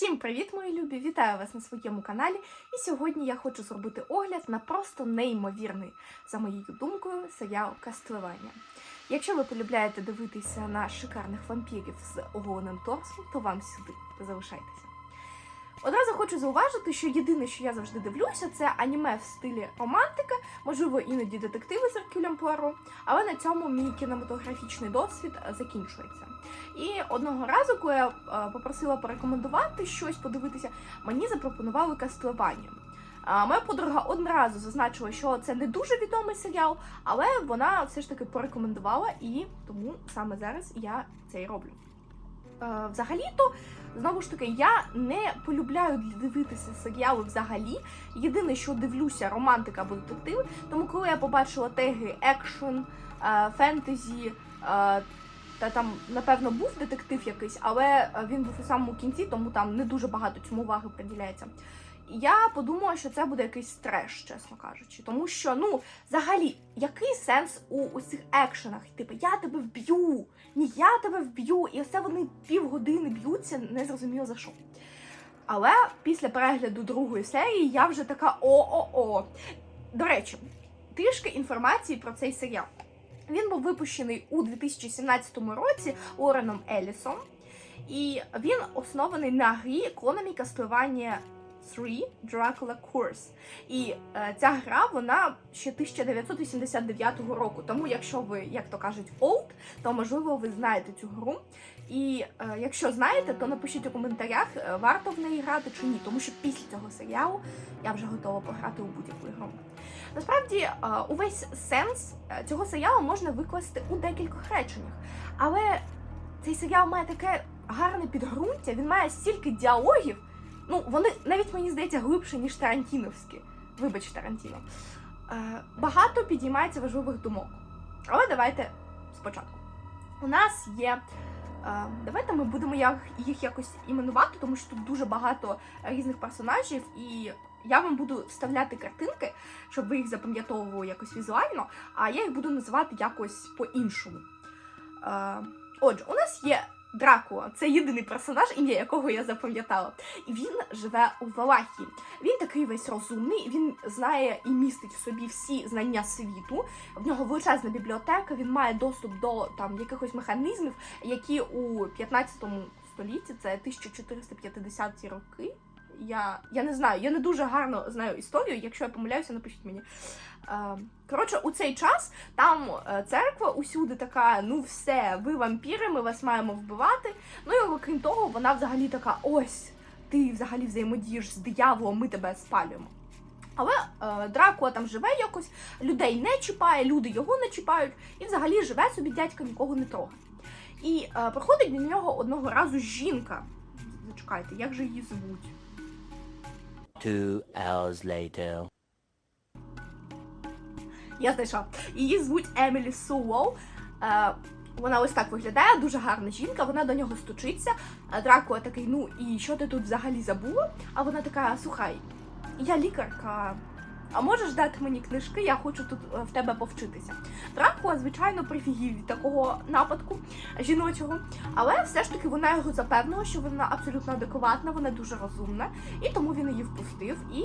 Всім привіт, мої любі! Вітаю вас на своєму каналі. І сьогодні я хочу зробити огляд на просто неймовірний, за моєю думкою, серіал Кастлевання. Якщо ви полюбляєте дивитися на шикарних вампірів з оголеним торсом, то вам сюди залишайтеся. Одразу хочу зауважити, що єдине, що я завжди дивлюся, це аніме в стилі романтика, можливо, іноді детективи з Аркюлем Пуаро, але на цьому мій кінематографічний досвід е, закінчується. І одного разу, коли я е, попросила порекомендувати щось подивитися, мені запропонували кастлування. А Моя подруга одразу зазначила, що це не дуже відомий серіал, але вона все ж таки порекомендувала, і тому саме зараз я це і роблю. Е, Взагалі-то, знову ж таки, я не полюбляю дивитися серіали взагалі. Єдине, що дивлюся, романтика або детектив. Тому коли я побачила теги екшн, е, фентезі, е, та там, напевно, був детектив якийсь, але він був у самому кінці, тому там не дуже багато цьому уваги приділяється. Я подумала, що це буде якийсь треш, чесно кажучи. Тому що, ну, взагалі, який сенс у, у цих екшенах? Типу, я тебе вб'ю, ні, я тебе вб'ю, і оце вони півгодини б'ються, не зрозуміло за що. Але після перегляду другої серії я вже така о-о-о. До речі, трішки інформації про цей серіал. Він був випущений у 2017 році Уореном Елісом, і він оснований на грі економі кастування 3 Dracula Course. І е, ця гра вона ще 1989 року. Тому, якщо ви, як то кажуть, old, то можливо ви знаєте цю гру. І е, якщо знаєте, то напишіть у коментарях, е, варто в неї грати чи ні, тому що після цього серіалу я вже готова пограти у будь-яку ігру. Насправді, е, увесь сенс е, цього серіалу можна викласти у декількох реченнях. Але цей серіал має таке гарне підґрунтя, він має стільки діалогів. Ну, вони навіть мені здається глибше, ніж Тарантіновські. Вибач, Тарантіно. Е, багато підіймається важливих думок. Але давайте спочатку. У нас є. Е, давайте ми будемо їх якось іменувати, тому що тут дуже багато різних персонажів, і я вам буду вставляти картинки, щоб ви їх запам'ятовували якось візуально, а я їх буду називати якось по-іншому. Е, отже, у нас є Дракула, це єдиний персонаж, ім'я якого я запам'ятала. І він живе у Валахії. Він такий весь розумний, він знає і містить в собі всі знання світу. В нього величезна бібліотека, він має доступ до там якихось механізмів, які у 15 столітті, це 1450-ті роки. Я, я не знаю, я не дуже гарно знаю історію. Якщо я помиляюся, напишіть мені. Е, Коротше, у цей час там е, церква усюди така: ну все, ви вампіри, ми вас маємо вбивати. Ну і окрім того, вона взагалі така: ось, ти взагалі взаємодієш з дияволом, ми тебе спалюємо. Але е, Дракула там живе якось, людей не чіпає, люди його не чіпають, і взагалі живе собі дядька, нікого не трогає. І е, приходить до нього одного разу жінка. Зачекайте, як же її звуть? Two hours later. Я знайшла. Її звуть Емілі Суоу. Е, вона ось так виглядає, дуже гарна жінка. Вона до нього стучиться. А Дракула такий, ну і що ти тут взагалі забула? А вона така: слухай, я лікарка. А можеш дати мені книжки, я хочу тут е, в тебе повчитися. Дракула, звичайно, прифігів від такого нападку жіночого, але все ж таки вона його запевнила, що вона абсолютно адекватна, вона дуже розумна, і тому він її впустив. І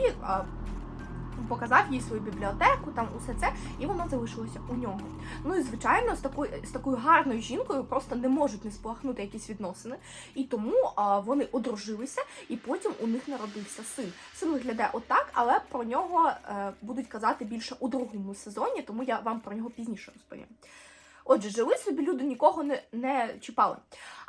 показав їй свою бібліотеку, там усе це, і вона залишилася у нього. Ну і звичайно, з такою з такою гарною жінкою просто не можуть не спалахнути якісь відносини. І тому а, вони одружилися, і потім у них народився син. Син виглядає отак, але про нього е, будуть казати більше у другому сезоні, тому я вам про нього пізніше розповім. Отже, жили собі люди, нікого не, не чіпали.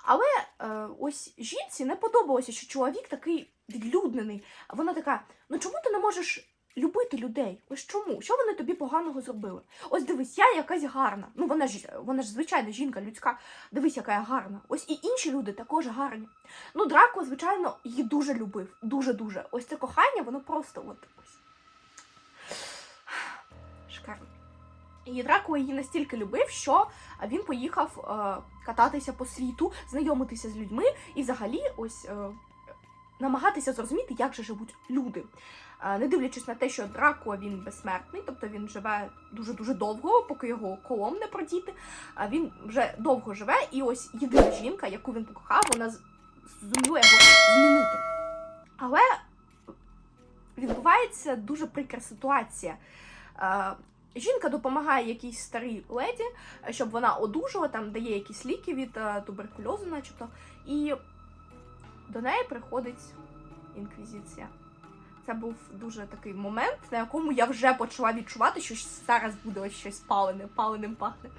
Але е, ось жінці не подобалося, що чоловік такий відлюднений. Вона така: ну чому ти не можеш любити людей? Ось чому? Що вони тобі поганого зробили? Ось дивись, я якась гарна. Ну вона ж вона ж звичайна жінка людська. Дивись, яка я гарна. Ось і інші люди також гарні. Ну, Драко, звичайно, її дуже любив. Дуже дуже. Ось це кохання, воно просто от ось. Шикарно. І Дракула її настільки любив, що він поїхав е, кататися по світу, знайомитися з людьми і взагалі ось е, намагатися зрозуміти, як же живуть люди. Е, не дивлячись на те, що Дракула він безсмертний, тобто він живе дуже-дуже довго, поки його колом не продіти. А він вже довго живе, і ось єдина жінка, яку він покохав, вона зуміла його змінити. Але відбувається дуже прикра ситуація. Е, Жінка допомагає якійсь старій леді, е, щоб вона одужала, там дає якісь ліки від е, туберкульозу, начебто. І до неї приходить інквізиція. Це був дуже такий момент, на якому я вже почала відчувати, що зараз буде ось щось палене, паленим пахне.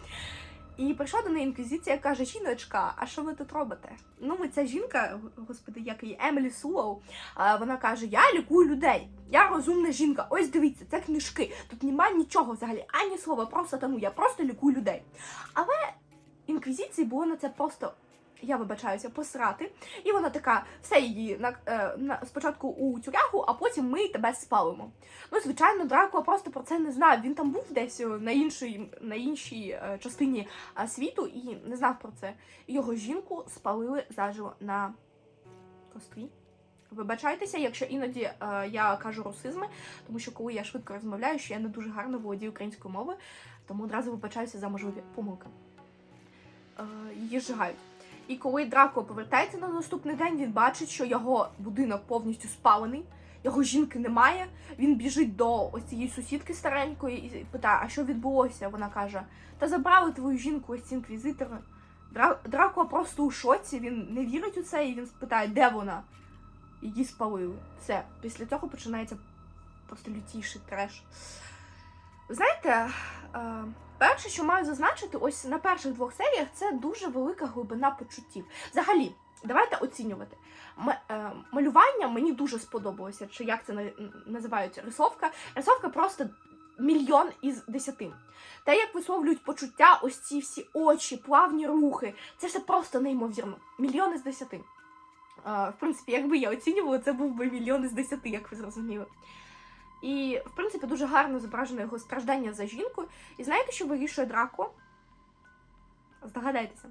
І прийшла до неї інквізиція каже: жіночка, а що ви тут робите? Ну, ми ця жінка, господи, як її Емілі Сулоу, вона каже: Я лікую людей, я розумна жінка. Ось дивіться, це книжки. Тут немає нічого взагалі, ані слова, просто тому, я просто лікую людей. Але інквізиції було на це просто. Я вибачаюся, посрати. І вона така, все її на, е, на спочатку у тюрягу, а потім ми тебе спалимо. Ну, звичайно, Дракула просто про це не знав. Він там був десь е, на іншій, на іншій е, частині світу і не знав про це. Його жінку спалили заживо на кострі. Вибачайтеся, якщо іноді е, я кажу русизми, тому що коли я швидко розмовляю, що я не дуже гарно володію українською мовою, тому одразу вибачаюся за можливі помилки. Е, її зжигають. І коли Драко повертається на наступний день, він бачить, що його будинок повністю спалений, його жінки немає. Він біжить до ось цієї сусідки старенької і питає, а що відбулося? Вона каже: Та забрали твою жінку ось ці інквізитори. Драко просто у шоці, він не вірить у це, і він питає, де вона? Її спалили. Все. Після цього починається просто лютіший треш. Знаєте, е, перше, що маю зазначити, ось на перших двох серіях це дуже велика глибина почуттів. Взагалі, давайте оцінювати. Е, малювання мені дуже сподобалося, чи як це на- називають рисовка. Рисовка просто мільйон із десяти. Те, як висловлюють почуття, ось ці всі очі, плавні рухи, це все просто неймовірно. Мільйон із десяти. Е, в принципі, якби я оцінювала, це був би мільйон із десяти, як ви зрозуміли. І, в принципі, дуже гарно зображено його страждання за жінкою. І знаєте, що вирішує Драко? Здогадайтеся.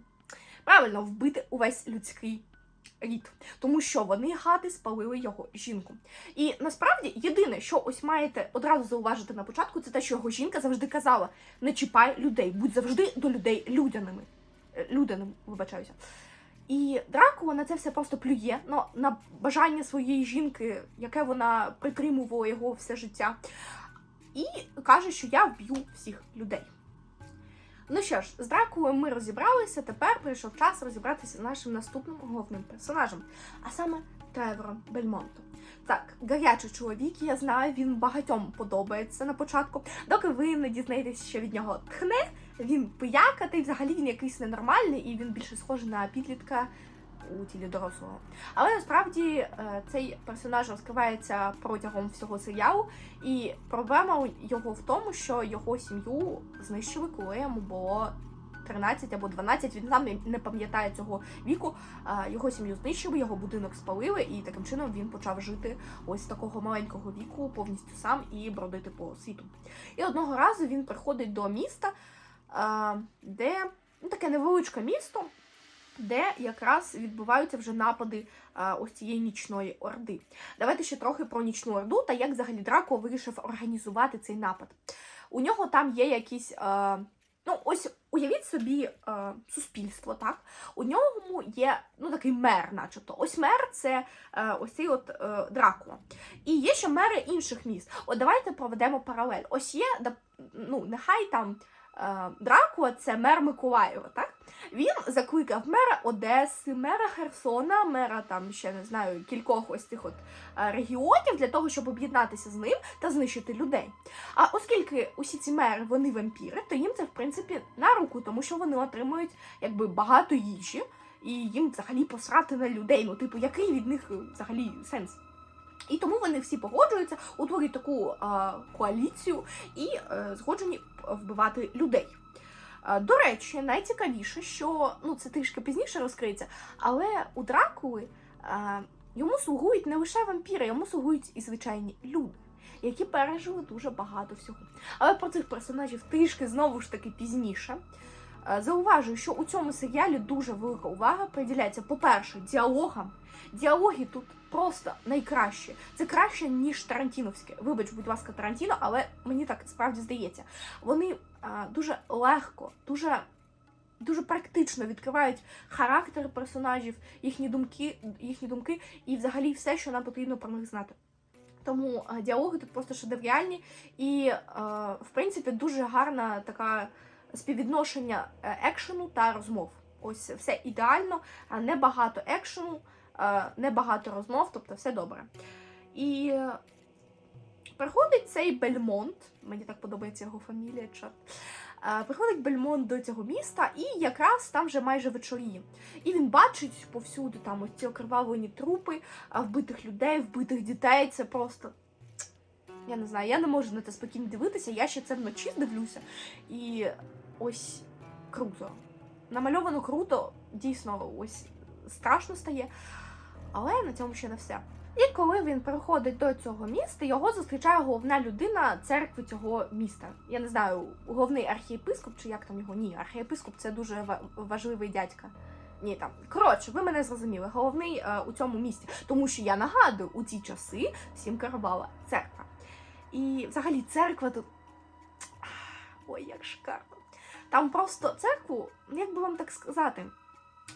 Правильно, вбити увесь людський рід. Тому що вони гади спалили його жінку. І насправді єдине, що ось маєте одразу зауважити на початку, це те, що його жінка завжди казала: не чіпай людей, будь завжди до людей людяними. Е, Людяним, вибачаюся. І Дракула на це все просто плює ну, на бажання своєї жінки, яке вона притримувала його все життя, і каже, що я вб'ю всіх людей. Ну що ж, з Дракулою ми розібралися. Тепер прийшов час розібратися з нашим наступним головним персонажем, а саме Тревором Бельмонтом. Так, гарячий чоловік, я знаю, він багатьом подобається на початку, доки ви не дізнаєтесь, що від нього тхне, він пияка, та й взагалі він якийсь ненормальний, і він більше схожий на підлітка у тілі дорослого. Але насправді е, цей персонаж розкривається протягом всього серіалу, і проблема його в тому, що його сім'ю знищили, коли йому було 13 або 12, він сам не- пам'ятає цього віку. Його сім'ю знищили, його будинок спалили, і таким чином він почав жити ось такого маленького віку повністю сам і бродити по світу. І одного разу він приходить до міста, де ну, таке невеличке місто, де якраз відбуваються вже напади ось цієї нічної орди. Давайте ще трохи про нічну орду та як взагалі Драко вирішив організувати цей напад. У нього там є якісь. Ну, ось уявіть собі е, суспільство, так? У ньому є ну такий мер, начебто. Ось мер це е, ось цей от е, Дракула. І є ще мери інших міст. От давайте проведемо паралель. Ось є, ну, нехай там е, Дракула це мер Миколаєва, так? Він закликав мера Одеси, мера Херсона, мера там ще не знаю кількох ось цих от е, регіонів для того, щоб об'єднатися з ним та знищити людей. А оскільки усі ці мери вони вампіри, то їм це в принципі на руку, тому що вони отримують якби багато їжі, і їм взагалі посрати на людей. Ну, типу, який від них е, взагалі сенс? І тому вони всі погоджуються, утворюють таку а, коаліцію і е, згоджені вбивати людей. А, До речі, найцікавіше, що ну це трішки пізніше розкриється, але у Дракули а, йому слугують не лише вампіри, йому слугують і звичайні люди, які пережили дуже багато всього. Але про цих персонажів трішки знову ж таки пізніше. Е, Зауважую, що у цьому серіалі дуже велика увага приділяється, по-перше, діалогам. Діалоги тут просто найкращі. Це краще, ніж Тарантіновське. Вибач, будь ласка, Тарантіно, але мені так справді здається. Вони а, дуже легко, дуже дуже практично відкривають характер персонажів, їхні думки, їхні думки і взагалі все, що нам потрібно про них знати. Тому е, діалоги тут просто шедевральні, і, е, в принципі, дуже гарна така співвідношення е, екшену та розмов. Ось все ідеально, а не багато екшену, е, не багато розмов, тобто все добре. І е, приходить цей Бельмонт, мені так подобається його фамілія, чорт. Е, Приходить Бельмонт до цього міста, і якраз там вже майже вечоріє. І він бачить повсюди там ось ці окривавлені трупи, вбитих людей, вбитих дітей. Це просто. Я не знаю, я не можу на це спокійно дивитися. Я ще це вночі дивлюся. І ось круто. Намальовано круто, дійсно, ось страшно стає. Але на цьому ще не все. І коли він приходить до цього міста, його зустрічає головна людина церкви цього міста. Я не знаю, головний архієпископ чи як там його? Ні, архієпископ це дуже важливий дядька. Ні, там коротше, ви мене зрозуміли. Головний е, у цьому місті, тому що я нагадую, у ті часи всім керувала церква. І взагалі церква тут. Ой, як шикарно. Там просто церкву, як би вам так сказати,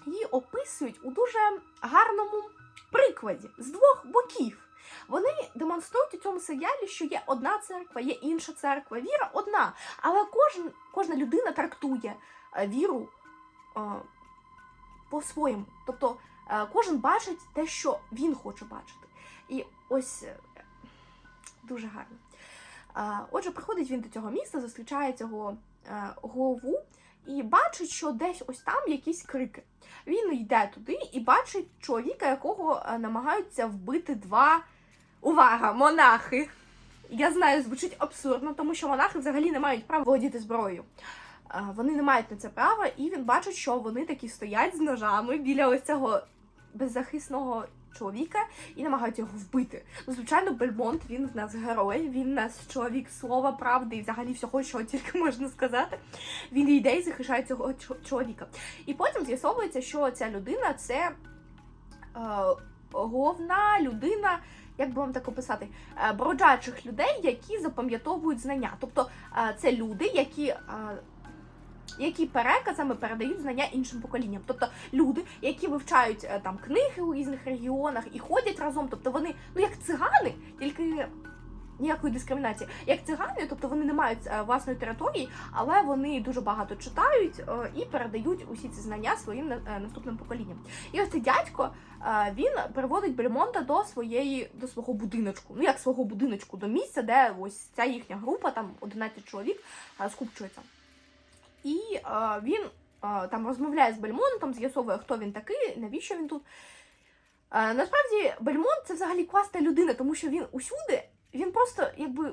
її описують у дуже гарному прикладі з двох боків. Вони демонструють у цьому серіалі, що є одна церква, є інша церква. Віра одна. Але кожен, кожна людина трактує е, віру е, по-своєму. Тобто е, кожен бачить те, що він хоче бачити. І ось дуже гарно. Отже, приходить він до цього міста, зустрічає цього е, голову і бачить, що десь ось там якісь крики. Він йде туди і бачить чоловіка, якого е, намагаються вбити два увага, монахи. Я знаю, звучить абсурдно, тому що монахи взагалі не мають права володіти зброєю. Е, Вони не мають на це права, і він бачить, що вони такі стоять з ножами біля ось цього беззахисного чоловіка і намагаються його вбити. Ну, звичайно, Бельмонт він в нас герой, він в нас чоловік слова, правди і взагалі всього, що тільки можна сказати. Він йде і захищає цього чоловіка. І потім з'ясовується, що ця людина це е, головна людина. Як би вам так описати, Е, броджачих людей, які запам'ятовують знання. Тобто е, це люди, які, е, які переказами передають знання іншим поколінням. Тобто люди, які вивчають е, там книги у різних регіонах і ходять разом. Тобто вони, ну як цигани, тільки ніякої дискримінації. Як цигани, тобто вони не мають е, власної території, але вони дуже багато читають е, і передають усі ці знання своїм наступним поколінням. І ось цей дядько він приводить Бельмонта до своєї до свого будиночку. Ну як свого будиночку, до місця, де ось ця їхня група, там 11 чоловік, скупчується. І е, він е, там розмовляє з Бельмонтом, з'ясовує, хто він такий, навіщо він тут. Е, насправді, Бельмонт це взагалі класна людина, тому що він усюди, він просто якби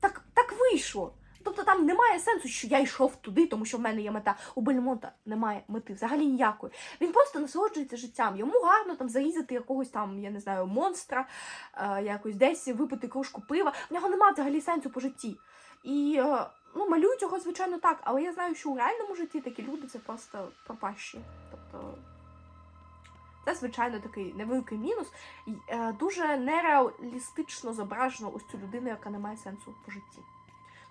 так, так вийшло. Тобто там немає сенсу, що я йшов туди, тому що в мене є мета. У Бельмонта немає мети, взагалі ніякої. Він просто насолоджується життям. Йому гарно там зарізати якогось там, я не знаю, монстра, е, якось десь випити кружку пива. В нього немає взагалі сенсу по житті. І е, ну, малюють його, звичайно, так, але я знаю, що у реальному житті такі люди це просто пропащі. Тобто. Це, звичайно, такий невеликий мінус. Е, дуже нереалістично зображено ось цю людину, яка не має сенсу по житті.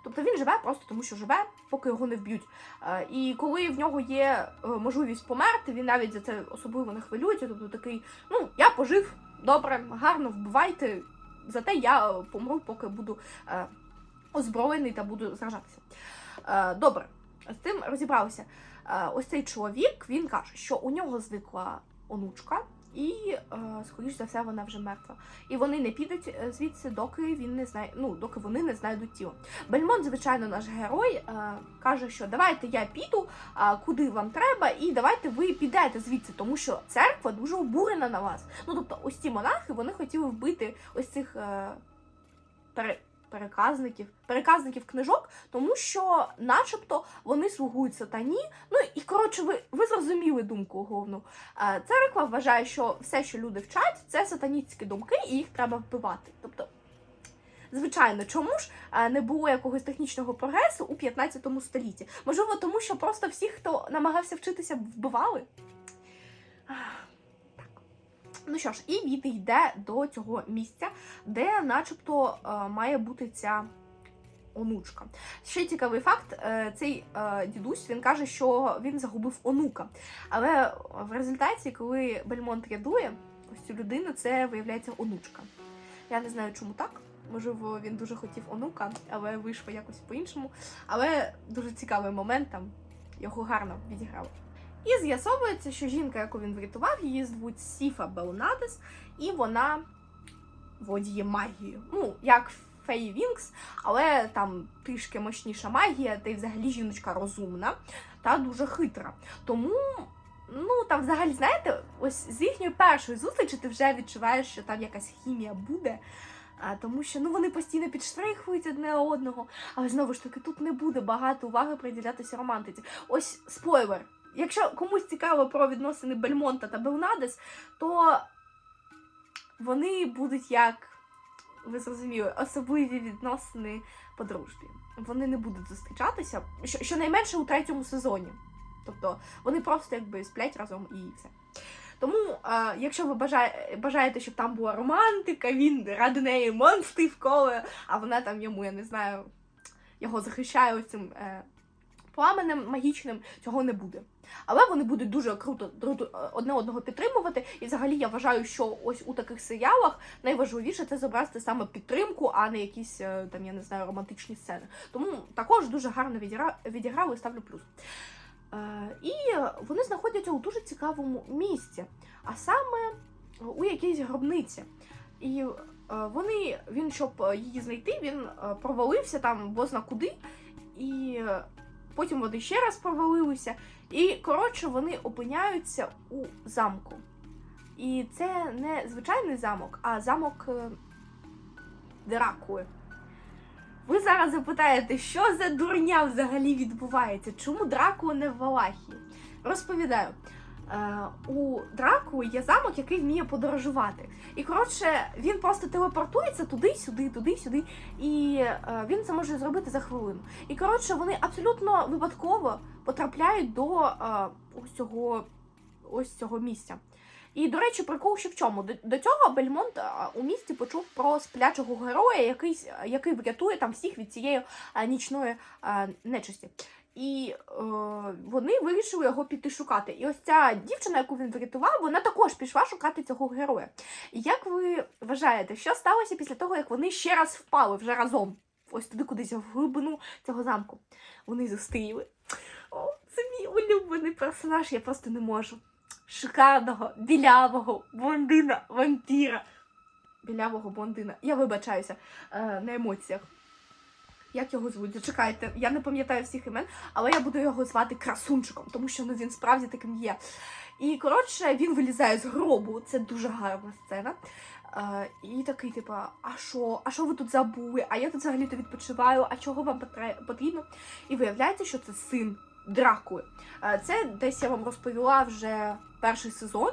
Тобто він живе просто тому, що живе, поки його не вб'ють. Е, і коли в нього є е, можливість померти, він навіть за це особливо не хвилюється. Тобто такий, ну, я пожив, добре, гарно вбивайте. Зате я помру, поки буду озброєний та буду сражатися. Е, добре, з цим розібралися. Е, ось цей чоловік він каже, що у нього зникла онучка, і, е, скоріш за все, вона вже мертва. І вони не підуть звідси, доки він не знає, ну доки вони не знайдуть тіло. Бельмонт, звичайно, наш герой, каже, що давайте я піду, куди вам треба, і давайте ви підете звідси, тому що церква дуже обурена на вас. Ну тобто, ось ці монахи вони хотіли вбити ось цих переказників, переказників книжок, тому що, начебто, вони слугують сатані. Ну і коротше, ви, ви зрозуміли думку головну. Е, Церква вважає, що все, що люди вчать, це сатаністські думки, і їх треба вбивати. Тобто, звичайно, чому ж е, не було якогось технічного прогресу у 15 столітті? Можливо, тому що просто всіх, хто намагався вчитися, вбивали. Ну що ж, і він йде до цього місця, де, начебто, е, має бути ця онучка. Ще цікавий факт: е, цей е, дідусь він каже, що він загубив онука. Але в результаті, коли Бельмонт рятує ось цю людину, це виявляється онучка. Я не знаю, чому так. Можливо, він дуже хотів онука, але вийшло якось по-іншому. Але дуже цікавий момент там його гарно відіграли. І з'ясовується, що жінка, яку він врятував, її звуть Сіфа Белнадес, і вона володіє магією. Ну, як Фей Вінкс, але там трішки мощніша магія, та й взагалі жіночка розумна та дуже хитра. Тому, ну там взагалі, знаєте, ось з їхньої першої зустрічі ти вже відчуваєш, що там якась хімія буде. А, тому що ну вони постійно підштрихують одне одного, але знову ж таки тут не буде багато уваги приділятися романтиці. Ось спойлер. Якщо комусь цікаво про відносини Бельмонта та Белнадес, то вони будуть як ви зрозуміли, особливі відносини по дружбі. Вони не будуть зустрічатися, щонайменше у третьому сезоні. Тобто вони просто якби сплять разом і все. Тому, е, якщо ви бажає, бажаєте, щоб там була романтика, він ради неї монстри вколе, а вона там йому, я не знаю, його захищає цим е, пламенем магічним, цього не буде. Але вони будуть дуже круто одне одного підтримувати. І взагалі я вважаю, що ось у таких серіалах найважливіше це зобразити саме підтримку, а не якісь е, там, я не знаю, романтичні сцени. Тому також дуже гарно відігра... відіграли, ставлю плюс. Е, і вони знаходяться у дуже цікавому місці, а саме у якійсь гробниці. І е, вони, він, щоб її знайти, він провалився там бозна куди, і потім вони ще раз провалилися. І коротше, вони опиняються у замку. І це не звичайний замок, а замок е, Дракули. Ви зараз запитаєте, що за дурня взагалі відбувається? Чому Дракула не в Валахії? Розповідаю. Е, у Дракули є замок, який вміє подорожувати. І коротше, він просто телепортується туди-сюди, туди-сюди, і е, він це може зробити за хвилину. І коротше, вони абсолютно випадково потрапляють до е, ось цього ось цього місця. І, до речі, прикол ще в чому. До, до цього Бельмонт у місті почув про сплячого героя, який, який врятує там всіх від цієї нічної нечисті. І е, вони вирішили його піти шукати. І ось ця дівчина, яку він врятував, вона також пішла шукати цього героя. І як ви вважаєте, що сталося після того, як вони ще раз впали вже разом? Ось туди кудись в глибину цього замку. Вони зустріли. О, це мій улюблений персонаж, я просто не можу. Шикарного, білявого блондина, вампіра. Білявого блондина. Я вибачаюся е, на емоціях. Як його звуть? Зачекайте, я не пам'ятаю всіх імен, але я буду його звати красунчиком, тому що ну, він справді таким є. І коротше, він вилізає з гробу. Це дуже гарна сцена. Е, і такий, типу, а що? А що ви тут забули? А я тут взагалі-то відпочиваю, а чого вам потрібно? І виявляється, що це син Дракули. Е, Це десь я вам розповіла вже перший сезон.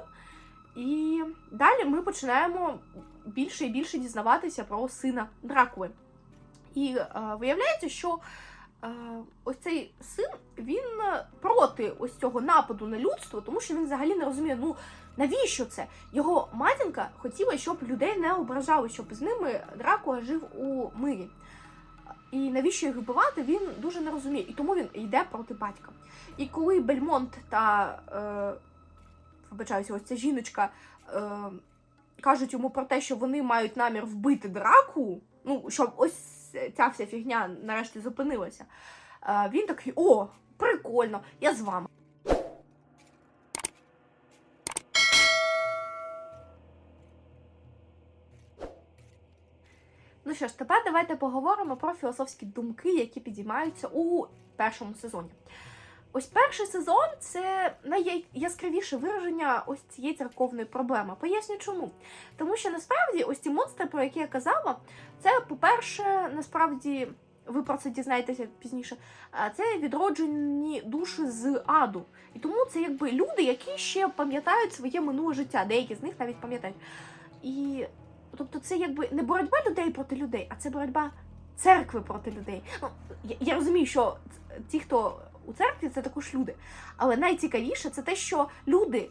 І далі ми починаємо більше і більше дізнаватися про сина Дракули. І е, виявляється, що е, ось цей син він е, проти ось цього нападу на людство, тому що він взагалі не розуміє, ну навіщо це? Його матінка хотіла, щоб людей не ображали, щоб з ними Дракула жив у мирі. І навіщо їх вбивати, він дуже не розуміє. І тому він йде проти батька. І коли Бельмонт та е, вибачаюся, ось ця жіночка е, кажуть йому про те, що вони мають намір вбити драку, ну щоб ось ця вся фігня нарешті зупинилася. Е, він такий: о, прикольно, я з вами. Ну що ж, тепер давайте поговоримо про філософські думки, які підіймаються у першому сезоні. Ось перший сезон це найяскравіше вираження ось цієї церковної проблеми. Поясню чому. Тому що насправді ось ці монстри, про які я казала, це, по-перше, насправді. Ви про це дізнаєтеся пізніше. Це відроджені душі з аду. І тому це якби люди, які ще пам'ятають своє минуле життя. Деякі з них навіть пам'ятають. І тобто, це якби не боротьба людей проти людей, а це боротьба церкви проти людей. Ну, я, я розумію, що ті, хто у церкві, це також люди. Але найцікавіше це те, що люди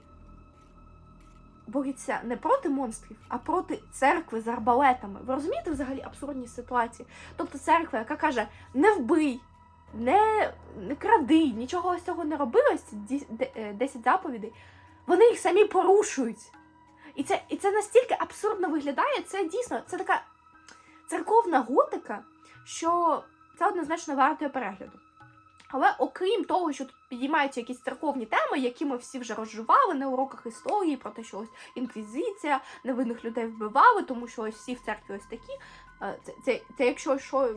бореться не проти монстрів, а проти церкви з арбалетами. Ви розумієте взагалі абсурдність ситуації? Тобто церква, яка каже: не вбий, не, не кради, нічого ось цього не роби, ось ці ді- де- е, 10 заповідей, вони їх самі порушують. І це, і це настільки абсурдно виглядає, це дійсно це така церковна готика, що це однозначно вартує перегляду. Але окрім того, що тут підіймаються якісь церковні теми, які ми всі вже розживали на уроках історії, про те, що ось інквізиція, невинних людей вбивали, тому що ось всі в церкві ось такі. е, Це, це, це якщо що.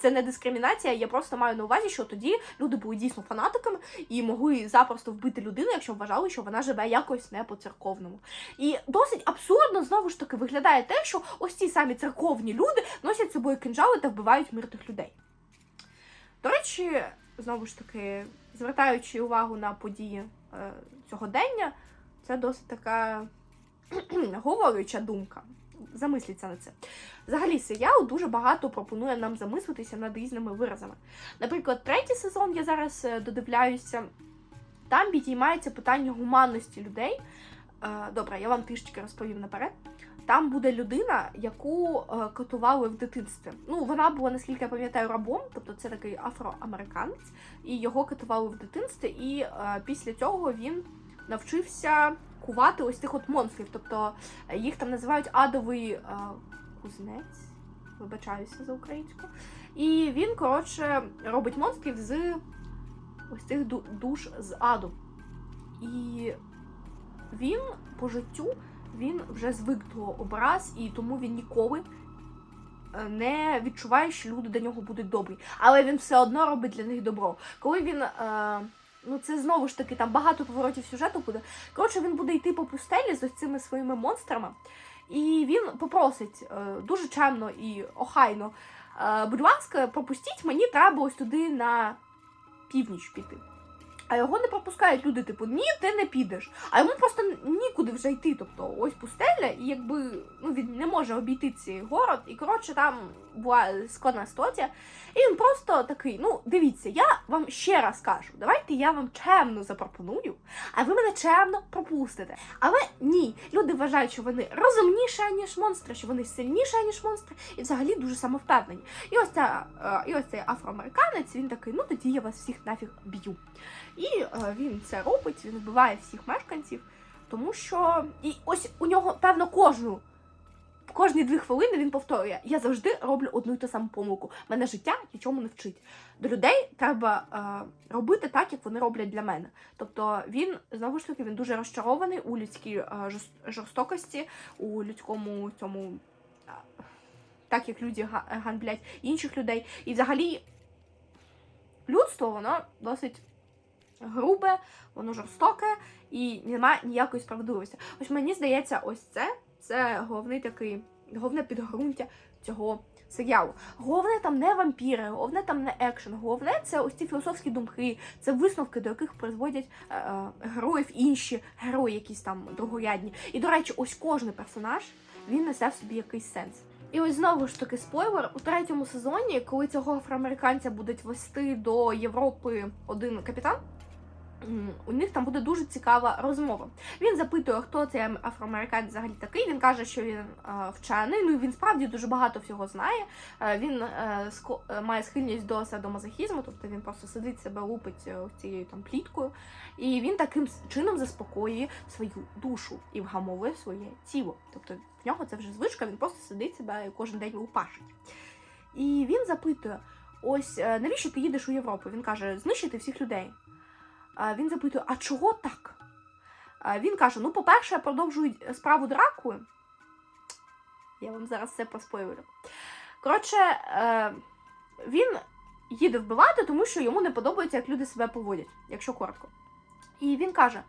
Це не дискримінація, я просто маю на увазі, що тоді люди були дійсно фанатиками і могли запросто вбити людину, якщо вважали, що вона живе якось не по церковному. І досить абсурдно знову ж таки виглядає те, що ось ці самі церковні люди носять з собою кинджали та вбивають мирних людей. До речі, знову ж таки, звертаючи увагу на події е, сьогодення, це досить така говорюча думка. Замисліться на це. Взагалі, серіал дуже багато пропонує нам замислитися над різними виразами. Наприклад, третій сезон я зараз е, додивляюся. Там підіймається питання гуманності людей. Е, Добре, я вам трішечки розповім наперед. Там буде людина, яку е, катували в дитинстві. Ну, вона була, наскільки я пам'ятаю, рабом, тобто це такий афроамериканець, і його катували в дитинстві, і е, після цього він навчився кувати ось цих от монстрів. Тобто е, їх там називають адовий кузнець, вибачаюся за українську. І він, коротше, робить монстрів з ось цих душ з аду. І він по життю він вже звик до образ, і тому він ніколи е, не відчуває, що люди до нього будуть добрі. Але він все одно робить для них добро. Коли він. Е, Ну, це знову ж таки там багато поворотів сюжету буде. Коротше, він буде йти по пустелі з ось цими своїми монстрами, і він попросить е, дуже чемно і охайно. Е, будь ласка, пропустіть, мені треба ось туди на північ піти. А його не пропускають люди, типу, ні, ти не підеш. А йому просто нікуди вже йти. Тобто, ось пустеля, і якби ну він не може обійти цей город. І коротше, там була складна ситуація. І він просто такий: ну, дивіться, я вам ще раз кажу, давайте я вам чемно запропоную, а ви мене чемно пропустите. Але ні, люди вважають, що вони розумніші, ніж монстри, що вони сильніші, ніж монстри, і взагалі дуже самовпевнені. І ось ця, е, і ось цей афроамериканець, він такий, ну тоді я вас всіх нафіг б'ю. І е, він це робить, він вбиває всіх мешканців, тому що і ось у нього, певно, кожну. Кожні дві хвилини він повторює: я завжди роблю одну і ту саму помилку. Мене життя нічому не вчить. До людей треба е, робити так, як вони роблять для мене. Тобто він знову ж таки він дуже розчарований у людській е, жорстокості, у людському цьому, е, так як люди га- ганблять інших людей. І взагалі людство воно досить грубе, воно жорстоке і немає ніякої справедливості. Ось мені здається, ось це це головний такий, головне підґрунтя цього серіалу. Головне там не вампіри, головне там не екшен, головне це ось ці філософські думки, це висновки, до яких призводять е, е, героїв інші герої, якісь там другорядні. І до речі, ось кожен персонаж він несе в собі якийсь сенс. І ось знову ж таки спойлер у третьому сезоні, коли цього афроамериканця будуть вести до Європи один капітан. У них там буде дуже цікава розмова. Він запитує, хто цей афроамериканець взагалі такий. Він каже, що він е, вчений. Ну він справді дуже багато всього знає. Е, він е, ско- має схильність до садомазохізму, тобто він просто сидить себе лупить цією там пліткою. І він таким чином заспокоює свою душу і вгамовує своє тіло. Тобто в нього це вже звичка, він просто сидить себе і кожен день лупашить. І він запитує: ось навіщо ти їдеш у Європу? Він каже, знищити всіх людей. Він запитує, а чого так? Він каже: ну, по-перше, продовжують справу Дракули. Я вам зараз все проспойлю. Коротше, е, він їде вбивати, тому що йому не подобається, як люди себе поводять, якщо коротко. І він каже: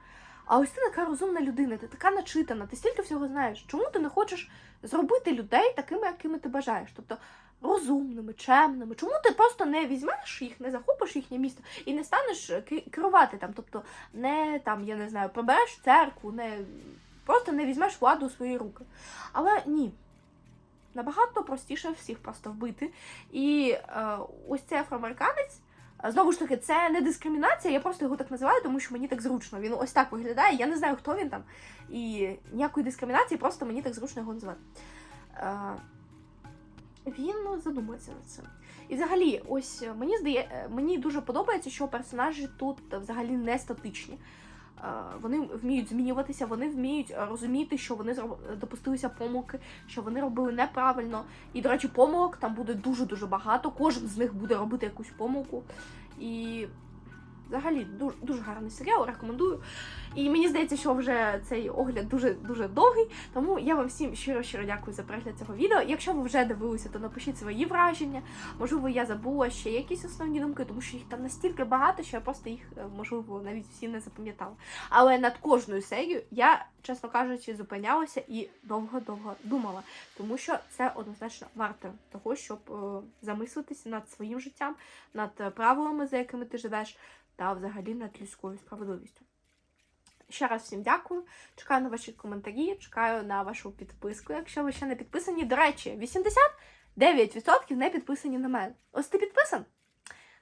А ось ти така розумна людина, ти така начитана, ти стільки всього знаєш. Чому ти не хочеш зробити людей такими, якими ти бажаєш? Тобто розумними, чемними. Чому ти просто не візьмеш їх, не захопиш їхнє місто і не станеш е, керувати там? Тобто, не там, я не знаю, пробереш церкву, не просто не візьмеш владу у свої руки. Але ні. Набагато простіше всіх просто вбити. І е, ось цей афроамериканець Знову ж таки, це не дискримінація, я просто його так називаю, тому що мені так зручно. Він ось так виглядає. Я не знаю, хто він там. І ніякої дискримінації, просто мені так зручно його називати. Він ну, задумується над цим. І взагалі, ось е, мені здає, е, мені дуже подобається, що персонажі тут взагалі не статичні. Е, Вони вміють змінюватися, вони вміють розуміти, що вони допустилися помилки, що вони робили неправильно. І, до речі, помилок там буде дуже-дуже багато. Кожен з них буде робити якусь помилку. І взагалі дуже, дуже гарний серіал, рекомендую. І мені здається, що вже цей огляд дуже дуже довгий. Тому я вам всім щиро щиро дякую за перегляд цього відео. Якщо ви вже дивилися, то напишіть свої враження. Можливо, я забула ще якісь основні думки, тому що їх там настільки багато, що я просто їх е, можливо навіть всі не запам'ятала. Але над кожною серією я, чесно кажучи, зупинялася і довго-довго думала, тому що це однозначно варто того, щоб е, замислитися над своїм життям, над е, правилами, за якими ти живеш, та взагалі над людською справедливістю. Ще раз всім дякую. Чекаю на ваші коментарі, чекаю на вашу підписку, якщо ви ще не підписані. До речі, 89% не підписані на мене. Ось ти підписан?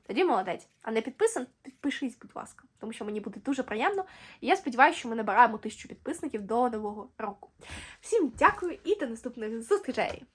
Тоді молодець. А не підписан, підпишись, будь ласка, тому що мені буде дуже приємно. І я сподіваюся, що ми набираємо тисячу підписників до нового року. Всім дякую і до наступних зустрічей!